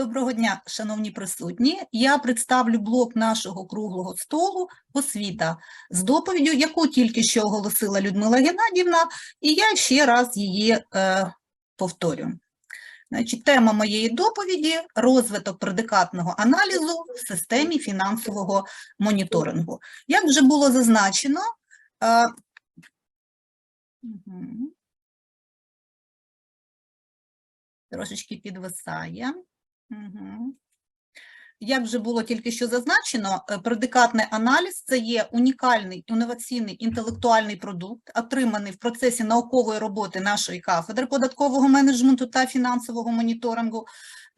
Доброго дня, шановні присутні. Я представлю блок нашого круглого столу «Освіта» з доповіддю, яку тільки що оголосила Людмила Геннадівна, і я ще раз її е, повторю. Значить, тема моєї доповіді – розвиток предикатного аналізу в системі фінансового моніторингу. Як вже було зазначено, е, трошечки підвисає. Як вже було тільки що зазначено, е, предикатний аналіз це є унікальний інноваційний інтелектуальний продукт, отриманий в процесі наукової роботи нашої кафедри податкового менеджменту та фінансового моніторингу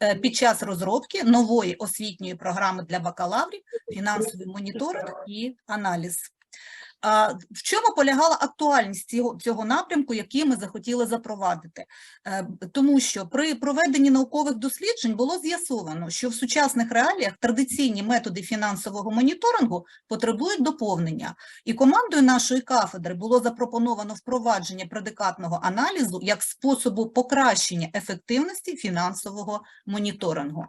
е, під час розробки нової освітньої програми для бакалаврів фінансовий моніторинг і аналіз. В чому полягала актуальність цього, цього напрямку, який ми захотіли запровадити? Е, Тому що при проведенні наукових досліджень було з'ясовано, що в сучасних реаліях традиційні методи фінансового моніторингу потребують доповнення. І командою нашої кафедри було запропоновано впровадження предикатного аналізу як способу покращення ефективності фінансового моніторингу.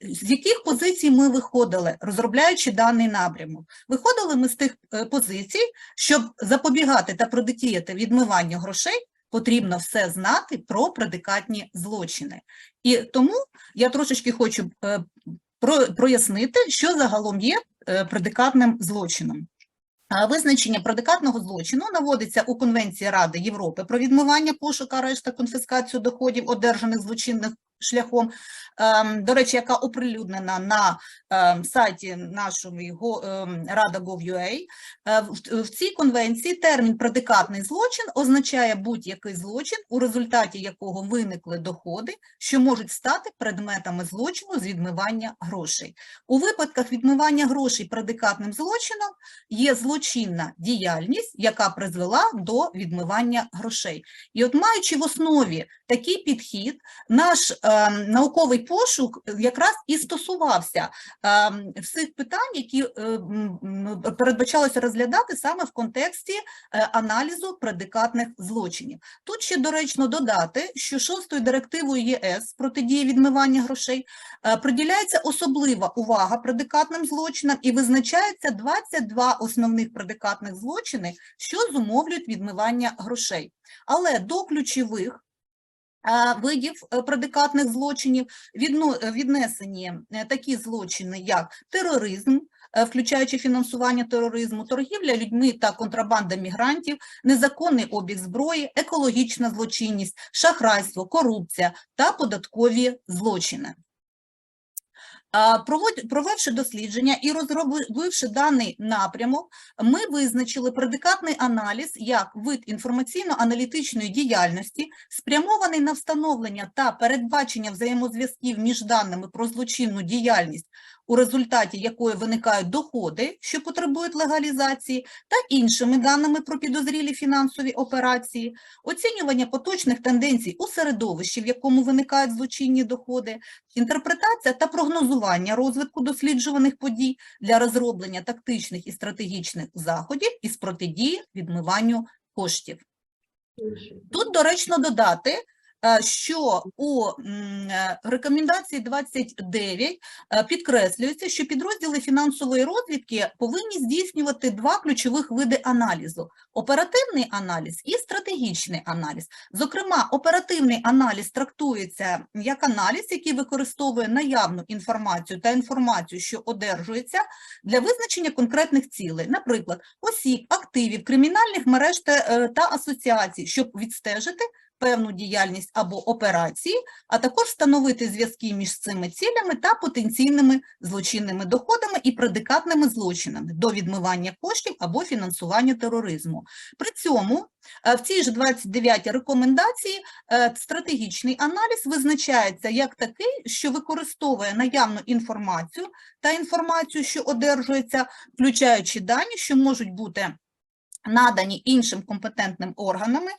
З яких позицій ми виходили, розробляючи даний напрямок? Виходили ми з тих е, позицій, щоб запобігати та протидіяти відмиванню грошей, потрібно все знати про предикатні злочини. І тому я трошечки хочу е, прояснити, що загалом є е, предикатним злочином. Визначення предикатного злочину наводиться у Конвенції Ради Європи про відмивання, пошук, арешт та конфіскацію доходів, одержаних злочинним шляхом, ем, до речі, яка оприлюднена на ем, сайті нашої ем, Е, В цій конвенції термін предикатний злочин означає будь-який злочин, у результаті якого виникли доходи, що можуть стати предметами злочину з відмивання грошей. У випадках відмивання грошей предикатним злочином є злочинна діяльність, яка призвела до відмивання грошей. І от маючи в основі такий підхід, наш ем, науковий пошук якраз і стосувався ем, всіх питань, які е, передбачалося розглядати саме в контексті е, аналізу предикатних злочинів. Тут ще доречно додати, що шостою директивою ЄС протидії відмивання грошей е, приділяється особлива увага предикатним злочинам і визначається 22 основних предикатних злочини, що зумовлюють відмивання грошей. Але до ключових видів е, предикатних злочинів відно- е, віднесені е, такі злочини, як тероризм, е, включаючи фінансування тероризму, торгівля людьми та контрабанда мігрантів, незаконний обіг зброї, екологічна злочинність, шахрайство, корупція та податкові злочини. Провівши дослідження і розробивши даний напрямок, ми визначили предикатний аналіз як вид інформаційно-аналітичної діяльності, спрямований на встановлення та передбачення взаємозв'язків між даними про злочинну діяльність, у результаті якої виникають доходи, що потребують легалізації, та іншими даними про підозрілі фінансові операції, оцінювання поточних тенденцій у середовищі, в якому виникають злочинні доходи, інтерпретація та прогнозування розвитку досліджуваних подій для розроблення тактичних і стратегічних заходів із протидії відмиванню коштів. Тут доречно додати, що у е, рекомендації 29 е, підкреслюється, що підрозділи фінансової розвідки повинні здійснювати два ключових види аналізу: оперативний аналіз і стратегічний аналіз. Зокрема, оперативний аналіз трактується як аналіз, який використовує наявну інформацію та інформацію, що одержується для визначення конкретних цілей, наприклад, осіб, активів, кримінальних мереж е, та асоціацій, щоб відстежити певну діяльність або операції, а також встановити зв'язки між цими цілями та потенційними злочинними доходами і предикатними злочинами до відмивання коштів або фінансування тероризму. При цьому е, в цій ж 29 рекомендації е, стратегічний аналіз визначається як такий, що використовує наявну інформацію та інформацію, що одержується, включаючи дані, що можуть бути надані іншим компетентним органами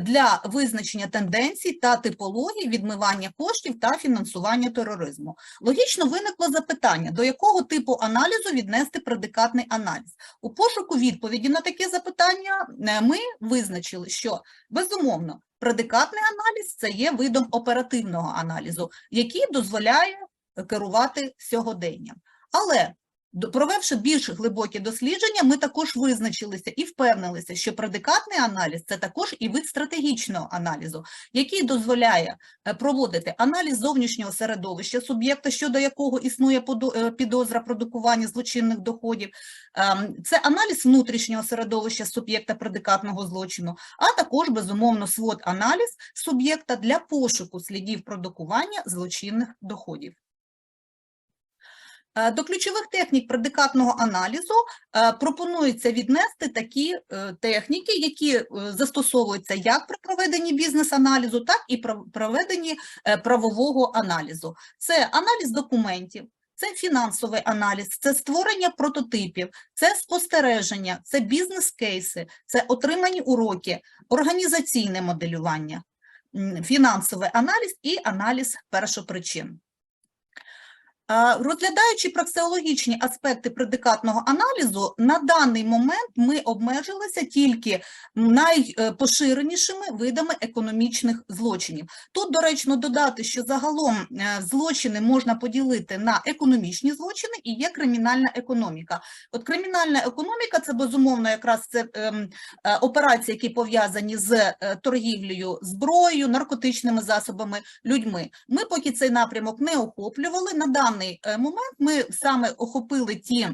для визначення тенденцій та типологій відмивання коштів та фінансування тероризму. Логічно виникло запитання, до якого типу аналізу віднести предикатний аналіз. У пошуку відповіді на таке запитання е, ми визначили, що безумовно предикатний аналіз це є видом оперативного аналізу, який дозволяє керувати сьогоденням. Але провівши більш глибокі дослідження, ми також визначилися і впевнилися, що предикатний аналіз це також і вид стратегічного аналізу, який дозволяє е, проводити аналіз зовнішнього середовища суб'єкта, щодо якого існує е, підозра продукування злочинних доходів. Ем, Це аналіз внутрішнього середовища суб'єкта предикатного злочину, а також, безумовно, свод аналіз суб'єкта для пошуку слідів продукування злочинних доходів. Е, До ключових технік предикатного аналізу е, пропонується віднести такі е, техніки, які застосовуються як при проведенні бізнес-аналізу, так і при проведенні правового аналізу. Це аналіз документів, це фінансовий аналіз, це створення прототипів, це спостереження, це бізнес-кейси, це отримані уроки, організаційне моделювання, фінансовий аналіз і аналіз першопричин. А, Розглядаючи праксеологічні аспекти предикатного аналізу, на даний момент ми обмежилися тільки найпоширенішими видами економічних злочинів. Тут доречно додати, що загалом е, злочини можна поділити на економічні злочини і є кримінальна економіка. От кримінальна економіка це безумовно якраз це ем, е, операції, які пов'язані з е, торгівлею зброєю, наркотичними засобами, людьми. Ми поки цей напрямок не охоплювали. На даний е, момент ми саме охопили ті.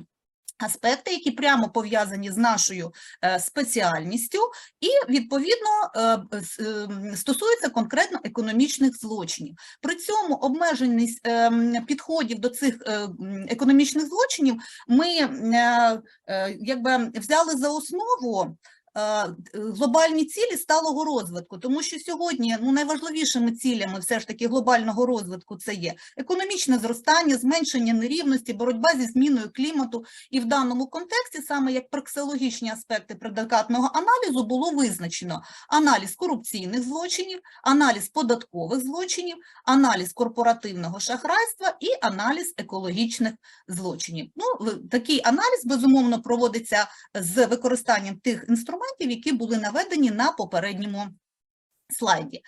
Аспекти, які прямо пов'язані з нашою е, спеціальністю, і відповідно е, стосуються конкретно економічних злочинів. При цьому обмеженість підходів до цих економічних злочинів ми якби взяли за основу глобальні цілі сталого розвитку, тому що сьогодні ну, найважливішими цілями все ж таки глобального розвитку це є економічне зростання, зменшення нерівності, боротьба зі зміною клімату. І в даному контексті, саме як праксеологічні аспекти предикатного аналізу, було визначено аналіз корупційних злочинів, аналіз податкових злочинів, аналіз корпоративного шахрайства і аналіз екологічних злочинів. Ну, такий аналіз безумовно проводиться з використанням тих інструментів, які були наведені на попередньому слайді.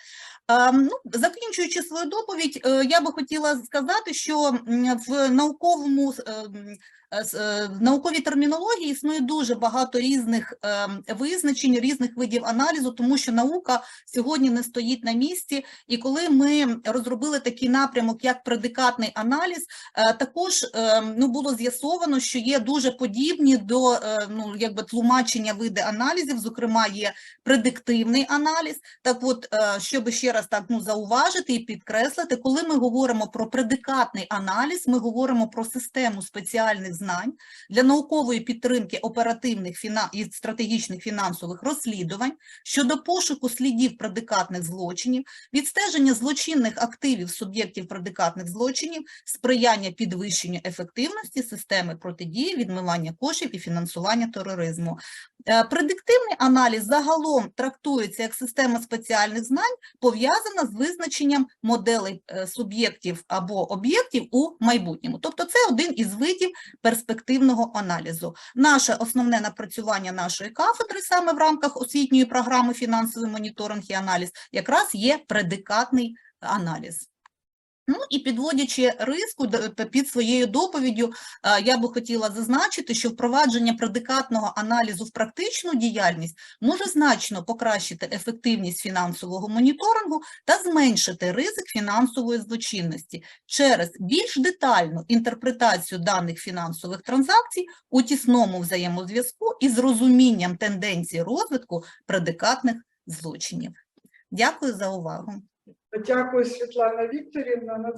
Ем, Ну, закінчуючи свою доповідь, е, я би хотіла сказати, що в науковому ем, в науковій термінології існує дуже багато різних ем, визначень, різних видів аналізу, тому що наука сьогодні не стоїть на місці. І коли ми розробили такий напрямок, як предикатний аналіз, е, також ну, було з'ясовано, що є дуже подібні до е, ну, якби тлумачення види аналізів, зокрема, є предиктивний аналіз. Так от, е, щоб ще раз так ну, зауважити і підкреслити, коли ми говоримо про предикатний аналіз, ми говоримо про систему спеціальних знань для наукової підтримки оперативних і стратегічних фінансових розслідувань щодо пошуку слідів предикатних злочинів, відстеження злочинних активів суб'єктів предикатних злочинів, сприяння підвищенню ефективності системи протидії, відмивання коштів і фінансування тероризму. Е, Предиктивний аналіз загалом трактується як система спеціальних знань, пов'язана з визначенням моделей е, суб'єктів або об'єктів у майбутньому. Тобто це один із видів перспективного аналізу. Наше основне напрацювання нашої кафедри саме в рамках освітньої програми фінансовий моніторинг і аналіз якраз є предикатний аналіз. Ну і підводячи риску під своєю доповіддю, я би хотіла зазначити, що впровадження предикатного аналізу в практичну діяльність може значно покращити ефективність фінансового моніторингу та зменшити ризик фінансової злочинності через більш детальну інтерпретацію даних фінансових транзакцій у тісному взаємозв'язку із розумінням тенденцій розвитку предикатних злочинів. Дякую за увагу. Дякую, Світлана Вікторівна.